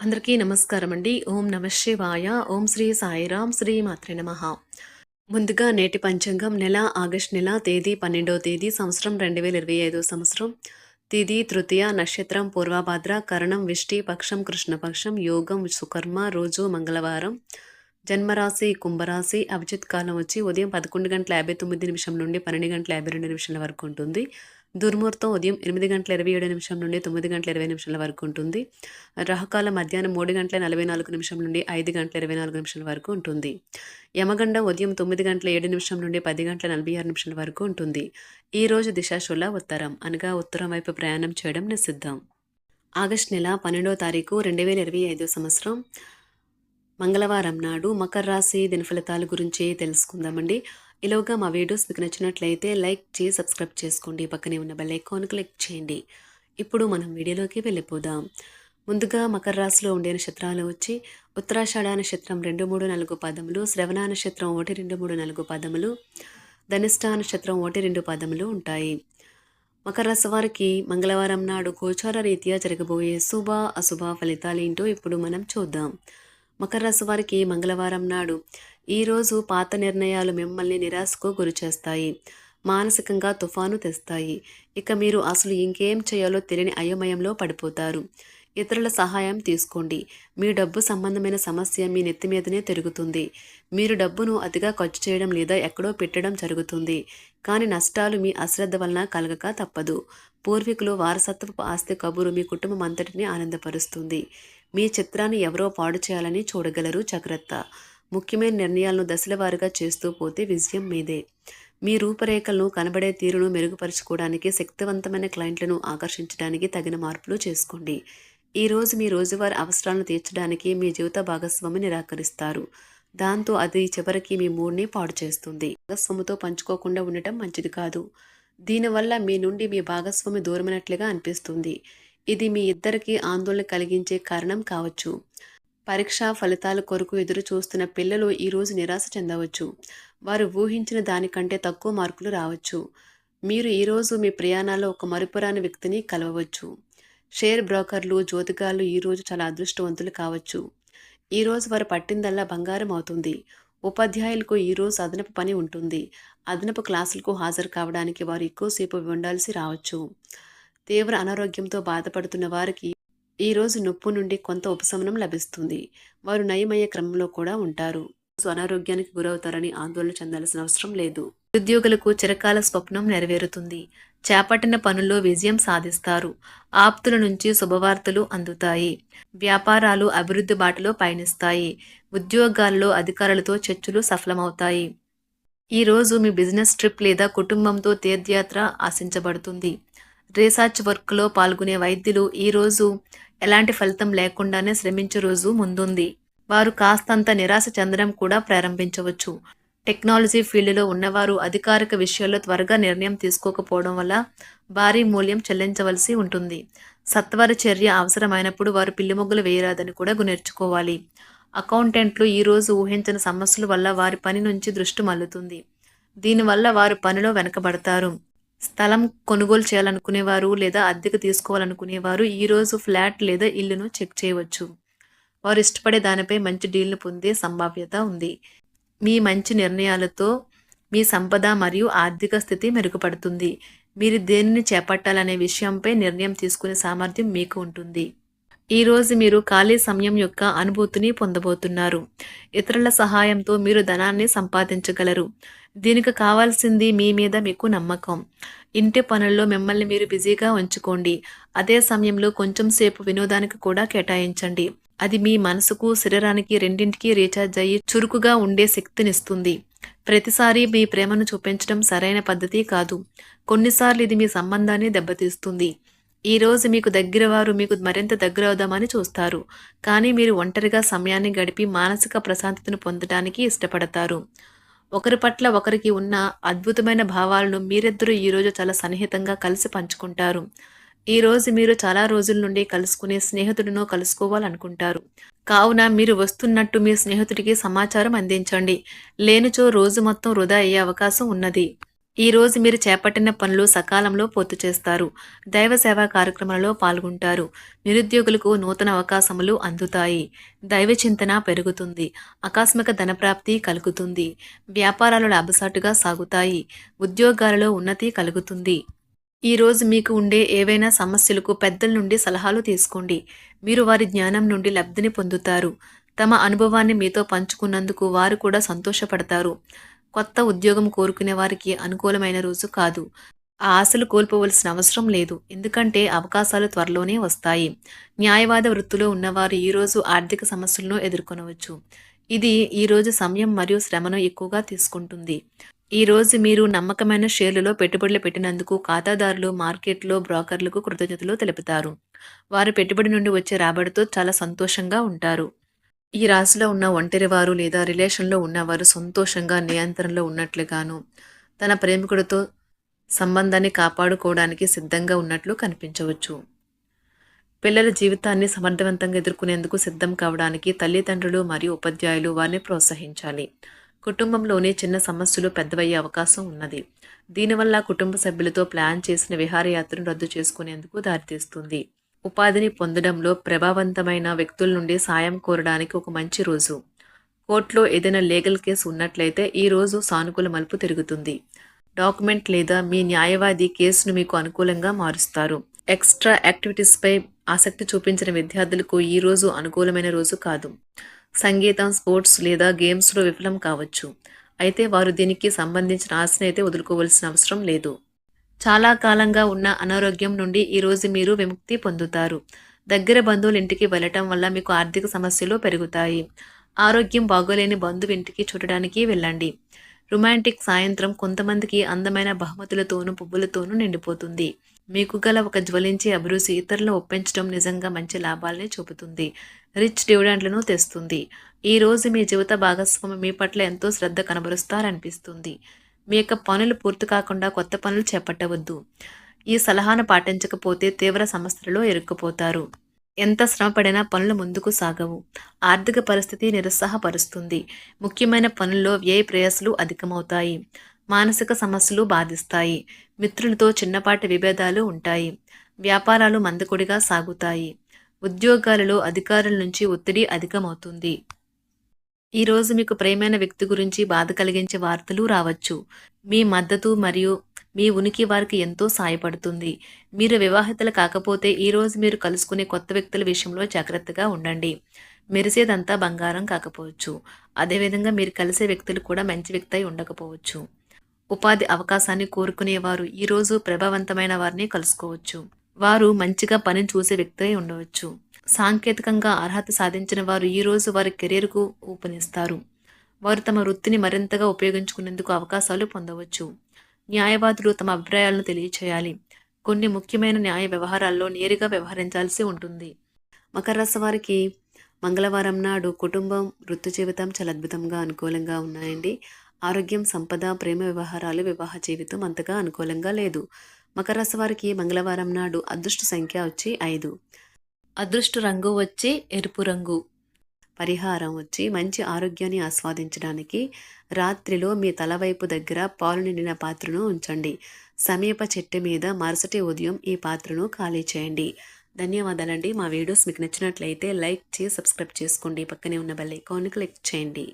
అందరికీ నమస్కారం అండి ఓం నమ శివాయ. ఓం శ్రీ సాయిరాం శ్రీ మాత్రే నమ. ముందుగా నేటి పంచాంగం నెల ఆగస్ట్ నెల తేదీ పన్నెండవ తేదీ సంవత్సరం రెండు వేల ఇరవై ఐదో సంవత్సరం. తిథి తృతీయ నక్షత్రం పూర్వభాద్ర కరణం విష్టి పక్షం కృష్ణపక్షం యోగం సుకర్మ రోజు మంగళవారం. జన్మరాశి కుంభరాశి అభిజిత్ కాలం వచ్చి ఉదయం పదకొండు గంటల యాభై తొమ్మిది నిమిషం నుండి పన్నెండు గంటల యాభై రెండు నిమిషాల వరకు ఉంటుంది. దుర్ముహూర్తం ఉదయం ఎనిమిది గంటల ఇరవై ఏడు నిమిషం నుండి తొమ్మిది గంటల ఇరవై నిమిషాల వరకు ఉంటుంది. రాహకాల మధ్యాహ్నం మూడు గంటల నలభై నాలుగు నిమిషం నుండి ఐదు గంటల ఇరవై నాలుగు నిమిషాల వరకు ఉంటుంది. యమగండం ఉదయం తొమ్మిది గంటల ఏడు నిమిషం నుండి పది గంటల నలభై ఆరు నిమిషాల వరకు ఉంటుంది. ఈ రోజు దిశాశుల ఉత్తరం. అనగా ఉత్తరం వైపు ప్రయాణం చేయడం నిషిద్ధం. ఆగస్ట్ నెల పన్నెండవ తారీఖు రెండు వేల ఇరవై ఐదో సంవత్సరం. మంగళవారం నాడు మకర రాశి దినఫలితాల గురించి తెలుసుకుందామండి. ఇలాగా మా వీడియోస్ మీకు నచ్చినట్లయితే లైక్ చేసి సబ్స్క్రైబ్ చేసుకోండి. పక్కనే ఉన్న బెల్ ఐకాన్ క్లిక్ చేయండి. ఇప్పుడు మనం వీడియోలోకి వెళ్ళిపోదాం. ముందుగా మకర రాశిలో ఉండే నక్షత్రాలు వచ్చి ఉత్తరాషాఢ నక్షత్రం రెండు మూడు నాలుగు పదములు శ్రవణ నక్షత్రం ఒకటి రెండు మూడు నాలుగు పదములు ధనిష్ట నక్షత్రం ఒకటి రెండు పదములు ఉంటాయి. మకర రాశి వారికి మంగళవారం నాడు గోచార రీత్యా జరగబోయే శుభ అశుభ ఫలితాలు ఏంటో ఇప్పుడు మనం చూద్దాం. మకర రాశి వారికి మంగళవారం నాడు ఈరోజు పాత నిర్ణయాలు మిమ్మల్ని నిరాశకు గురిచేస్తాయి మానసికంగా తుఫాను తెస్తాయి. ఇక మీరు అసలు ఇంకేం చేయాలో తెలియని అయోమయంలో పడిపోతారు. ఇతరుల సహాయం తీసుకోండి. మీ డబ్బు సంబంధమైన సమస్య మీ నెత్తి మీదనే తిరుగుతుంది. మీరు డబ్బును అతిగా ఖర్చు చేయడం లేదా ఎక్కడో పెట్టడం జరుగుతుంది. కానీ నష్టాలు మీ అశ్రద్ధ వలన కలగక తప్పదు. పూర్వీకులు వారసత్వపు ఆస్తి కబురు మీ కుటుంబం అంతటిని ఆనందపరుస్తుంది. మీ చిత్రాన్ని ఎవరో పాడు చేయాలని చూడగలరు జాగ్రత్త. ముఖ్యమైన నిర్ణయాలను దశలవారుగా చేస్తూ పోతే విజయం మీదే. మీ రూపరేఖలను కనబడే తీరును మెరుగుపరుచుకోవడానికి శక్తివంతమైన క్లయింట్లను ఆకర్షించడానికి తగిన మార్పులు చేసుకోండి. ఈరోజు మీ రోజువారి అవసరాలను తీర్చడానికి మీ జీవిత భాగస్వామి నిరాకరిస్తారు. దాంతో అది చివరికి మీ మూడ్ని పాడు చేస్తుంది. భాగస్వామితో పంచుకోకుండా ఉండటం మంచిది కాదు. దీనివల్ల మీ నుండి మీ భాగస్వామి దూరమైనట్లుగా అనిపిస్తుంది. ఇది మీ ఇద్దరికి ఆందోళన కలిగించే కారణం కావచ్చు. పరీక్షా ఫలితాల కొరకు ఎదురు చూస్తున్న పిల్లలు ఈరోజు నిరాశ చెందవచ్చు. వారు ఊహించిన దానికంటే తక్కువ మార్కులు రావచ్చు. మీరు ఈరోజు మీ ప్రయాణాల్లో ఒక మరుపురాని వ్యక్తిని కలవవచ్చు. షేర్ బ్రోకర్లు జ్యోతిగాళ్ళు ఈరోజు చాలా అదృష్టవంతులు కావచ్చు. ఈరోజు వారు పట్టిందల్లా బంగారం అవుతుంది. ఉపాధ్యాయులకు ఈరోజు అదనపు పని ఉంటుంది. అదనపు క్లాసులకు హాజరు కావడానికి వారు ఎక్కువసేపు ఉండాల్సి రావచ్చు. తీవ్ర అనారోగ్యంతో బాధపడుతున్న వారికి ఈ రోజు నొప్పు నుండి కొంత ఉపశమనం లభిస్తుంది. వారు నయమయ్యే క్రమంలో కూడా ఉంటారు. అనారోగ్యానికి గురవుతారని ఆందోళన చెందాల్సిన అవసరం లేదు. ఉద్యోగులకు చిరకాల స్వప్నం నెరవేరుతుంది. చేపట్టిన పనుల్లో విజయం సాధిస్తారు. ఆప్తుల నుంచి శుభవార్తలు అందుతాయి. వ్యాపారాలు అభివృద్ధి బాటలో పయనిస్తాయి. ఉద్యోగాల్లో అధికారులతో చర్చలు సఫలమవుతాయి. ఈ రోజు మీ బిజినెస్ ట్రిప్ లేదా కుటుంబంతో తీర్థయాత్ర ఆశించబడుతుంది. రీసెర్చ్ వర్క్లో పాల్గొనే వైద్యులు ఈరోజు ఎలాంటి ఫలితం లేకుండానే శ్రమించే రోజు ముందుంది. వారు కాస్తంత నిరాశ చెందడం కూడా ప్రారంభించవచ్చు. టెక్నాలజీ ఫీల్డ్లో ఉన్నవారు అధికారిక విషయాల్లో త్వరగా నిర్ణయం తీసుకోకపోవడం వల్ల భారీ మూల్యం చెల్లించవలసి ఉంటుంది. సత్వర చర్య అవసరమైనప్పుడు వారు పిల్లిమొగ్గులు వేయరాదని కూడా నేర్చుకోవాలి అకౌంటెంట్లు ఈరోజు ఊహించిన సమస్యల వల్ల వారి పని నుంచి దృష్టి మల్లుతుంది దీనివల్ల వారు పనిలో వెనకబడతారు. స్థలం కొనుగోలు చేయాలనుకునేవారు లేదా అద్దెకు తీసుకోవాలనుకునేవారు ఈరోజు ఫ్లాట్ లేదా ఇల్లును చెక్ చేయవచ్చు. వారు ఇష్టపడే దానిపై మంచి డీల్ను పొందే సంభావ్యత ఉంది. మీ మంచి నిర్ణయాలతో మీ సంపద మరియు ఆర్థిక స్థితి మెరుగుపడుతుంది. మీరు దేనిని చేపట్టాలనే విషయంపై నిర్ణయం తీసుకునే సామర్థ్యం మీకు ఉంటుంది. ఈరోజు మీరు ఖాళీ సమయం యొక్క అనుభూతిని పొందబోతున్నారు. ఇతరుల సహాయంతో మీరు ధనాన్ని సంపాదించగలరు. దీనికి కావాల్సింది మీ మీద మీకు నమ్మకం. ఇంటి పనుల్లో మిమ్మల్ని మీరు బిజీగా ఉంచుకోండి. అదే సమయంలో కొంచెం సేపు వినోదానికి కూడా కేటాయించండి. అది మీ మనసుకు శరీరానికి రెండింటికి రీఛార్జ్ అయ్యి చురుకుగా ఉండే శక్తినిస్తుంది. ప్రతిసారి మీ ప్రేమను చూపించడం సరైన పద్ధతి కాదు. కొన్నిసార్లు ఇది మీ సంబంధాన్ని దెబ్బతీస్తుంది. ఈ రోజు మీకు దగ్గర వారు మీకు మరింత దగ్గర అవుదామని చూస్తారు. కానీ మీరు ఒంటరిగా సమయాన్ని గడిపి మానసిక ప్రశాంతతను పొందడానికి ఇష్టపడతారు. ఒకరి పట్ల ఒకరికి ఉన్న అద్భుతమైన భావాలను మీరిద్దరూ ఈరోజు చాలా సన్నిహితంగా కలిసి పంచుకుంటారు. ఈ రోజు మీరు చాలా రోజుల నుండి కలుసుకునే స్నేహితుడినో కలుసుకోవాలనుకుంటారు. కావున మీరు వస్తున్నట్టు మీ స్నేహితుడికి సమాచారం అందించండి. లేనిచో రోజు మొత్తం వృధా అయ్యే అవకాశం ఉన్నది. ఈ రోజు మీరు చేపట్టిన పనులు సకాలంలో పూర్తి చేస్తారు. దైవ సేవా కార్యక్రమాలలో పాల్గొంటారు. నిరుద్యోగులకు నూతన అవకాశములు అందుతాయి. దైవ చింతన పెరుగుతుంది. ఆకస్మిక ధనప్రాప్తి కలుగుతుంది. వ్యాపారాలు లాభసాటుగా సాగుతాయి. ఉద్యోగాలలో ఉన్నతి కలుగుతుంది. ఈ రోజు మీకు ఉండే ఏవైనా సమస్యలకు పెద్దల నుండి సలహాలు తీసుకోండి. మీరు వారి జ్ఞానం నుండి లబ్ధిని పొందుతారు. తమ అనుభవాన్ని మీతో పంచుకున్నందుకు వారు కూడా సంతోషపడతారు. కొత్త ఉద్యోగం కోరుకునే వారికి అనుకూలమైన రోజు కాదు. ఆ ఆశలు కోల్పోవలసిన అవసరం లేదు. ఎందుకంటే అవకాశాలు త్వరలోనే వస్తాయి. న్యాయవాద వృత్తిలో ఉన్నవారు ఈరోజు ఆర్థిక సమస్యలను ఎదుర్కొనవచ్చు. ఇది ఈరోజు సమయం మరియు శ్రమను ఎక్కువగా తీసుకుంటుంది. ఈ రోజు మీరు నమ్మకమైన షేర్లలో పెట్టుబడులు పెట్టినందుకు ఖాతాదారులు మార్కెట్లో బ్రోకర్లకు కృతజ్ఞతలు తెలుపుతారు. వారు పెట్టుబడి నుండి వచ్చే రాబడితో చాలా సంతోషంగా ఉంటారు. ఈ రాశిలో ఉన్న ఒంటరివారు లేదా రిలేషన్లో ఉన్నవారు సంతోషంగా నియంత్రణలో ఉన్నట్లుగాను తన ప్రేమికుడితో సంబంధాన్ని కాపాడుకోవడానికి సిద్ధంగా ఉన్నట్లు కనిపించవచ్చు. పిల్లల జీవితాన్ని సమర్థవంతంగా ఎదుర్కొనేందుకు సిద్ధం కావడానికి తల్లిదండ్రులు మరియు ఉపాధ్యాయులు వారిని ప్రోత్సహించాలి. కుటుంబంలోనే చిన్న సమస్యలు పెద్దవయ్యే అవకాశం ఉన్నది. దీనివల్ల కుటుంబ సభ్యులతో ప్లాన్ చేసిన విహారయాత్రను రద్దు చేసుకునేందుకు దారితీస్తుంది. ఉపాధిని పొందడంలో ప్రభావవంతమైన వ్యక్తుల నుండి సాయం కోరడానికి ఒక మంచి రోజు. కోర్టులో ఏదైనా లీగల్ కేసు ఉన్నట్లయితే ఈ రోజు సానుకూల మలుపు తిరుగుతుంది. డాక్యుమెంట్ లేదా మీ న్యాయవాది కేసును మీకు అనుకూలంగా మారుస్తారు. ఎక్స్ట్రా యాక్టివిటీస్పై ఆసక్తి చూపించిన విద్యార్థులకు ఈ రోజు అనుకూలమైన రోజు కాదు. సంగీతం స్పోర్ట్స్ లేదా గేమ్స్లో విఫలం కావచ్చు. అయితే వారు దీనికి సంబంధించిన ఆశనైతే అయితే వదులుకోవాల్సిన అవసరం లేదు. చాలా కాలంగా ఉన్న అనారోగ్యం నుండి ఈరోజు మీరు విముక్తి పొందుతారు. దగ్గర బంధువుల ఇంటికి వెళ్ళటం వల్ల మీకు ఆర్థిక సమస్యలు పెరుగుతాయి. ఆరోగ్యం బాగోలేని బంధువు ఇంటికి చూడడానికి వెళ్ళండి. రొమాంటిక్ సాయంత్రం కొంతమందికి అందమైన బహుమతులతోనూ పువ్వులతోనూ నిండిపోతుంది. మీకు గల ఒక జ్వలించే అభిరుచి ఇతరులు ఒప్పించడం నిజంగా మంచి లాభాలని చూపుతుంది. రిచ్ డివిడెంట్లను తెస్తుంది. ఈ రోజు మీ జీవిత భాగస్వామి మీ పట్ల ఎంతో శ్రద్ధ కనబరుస్తారనిపిస్తుంది. మీ యొక్క పనులు పూర్తి కాకుండా కొత్త పనులు చేపట్టవద్దు. ఈ సలహాను పాటించకపోతే తీవ్ర సమస్యలలో ఇరుక్కుపోతారు. ఎంత శ్రమపడినా పనులు ముందుకు సాగవు. ఆర్థిక పరిస్థితి నిరుత్సాహపరుస్తుంది. ముఖ్యమైన పనుల్లో వ్యయ ప్రయాసలు అధికమవుతాయి. మానసిక సమస్యలు బాధిస్తాయి. మిత్రులతో చిన్నపాటి విభేదాలు ఉంటాయి. వ్యాపారాలు మందకొడిగా సాగుతాయి. ఉద్యోగాలలో అధికారుల నుంచి ఒత్తిడి అధికమవుతుంది. ఈరోజు మీకు ప్రేమైన వ్యక్తి గురించి బాధ కలిగించే వార్తలు రావచ్చు. మీ మద్దతు మరియు మీ ఉనికి వారికి ఎంతో సాయపడుతుంది. మీరు వివాహితలు కాకపోతే ఈరోజు మీరు కలుసుకునే కొత్త వ్యక్తుల విషయంలో జాగ్రత్తగా ఉండండి. మెరిసేదంతా బంగారం కాకపోవచ్చు. అదేవిధంగా మీరు కలిసే వ్యక్తులు కూడా మంచి వ్యక్తి అయి ఉండకపోవచ్చు. ఉపాధి అవకాశాన్ని కోరుకునేవారు ఈరోజు ప్రభావవంతమైన వారిని కలుసుకోవచ్చు. వారు మంచిగా పని చూసే వ్యక్తి అయి ఉండవచ్చు. సాంకేతికంగా అర్హత సాధించిన వారు ఈరోజు వారి కెరీర్కు ఊపనిస్తారు. వారు తమ వృత్తిని మరింతగా ఉపయోగించుకునేందుకు అవకాశాలు పొందవచ్చు. న్యాయవాదులు తమ అభిప్రాయాలను తెలియచేయాలి. కొన్ని ముఖ్యమైన న్యాయ వ్యవహారాల్లో నేరుగా వ్యవహరించాల్సి ఉంటుంది. మకర రాశి వారికి మంగళవారం నాడు కుటుంబం వృత్తి జీవితం చాలా అద్భుతంగా అనుకూలంగా ఉన్నాయండి. ఆరోగ్యం సంపద ప్రేమ వ్యవహారాలు వివాహ జీవితం అంతగా అనుకూలంగా లేదు. మకర రాశి వారికి మంగళవారం నాడు అదృష్ట సంఖ్య వచ్చి ఐదు. అదృష్ట రంగు వచ్చి ఎరుపు రంగు. పరిహారం వచ్చి మంచి ఆరోగ్యాన్ని ఆస్వాదించడానికి రాత్రిలో మీ తలవైపు దగ్గర పాలు నిండిన పాత్రను ఉంచండి. సమీప చెట్టు మీద మరుసటి ఉదయం ఈ పాత్రను ఖాళీ చేయండి. ధన్యవాదాలండి. మా వీడియోస్ మీకు నచ్చినట్లయితే లైక్ చేసి సబ్స్క్రైబ్ చేసుకోండి. పక్కనే ఉన్న బెల్ ఐకాన్ క్లిక్ చేయండి.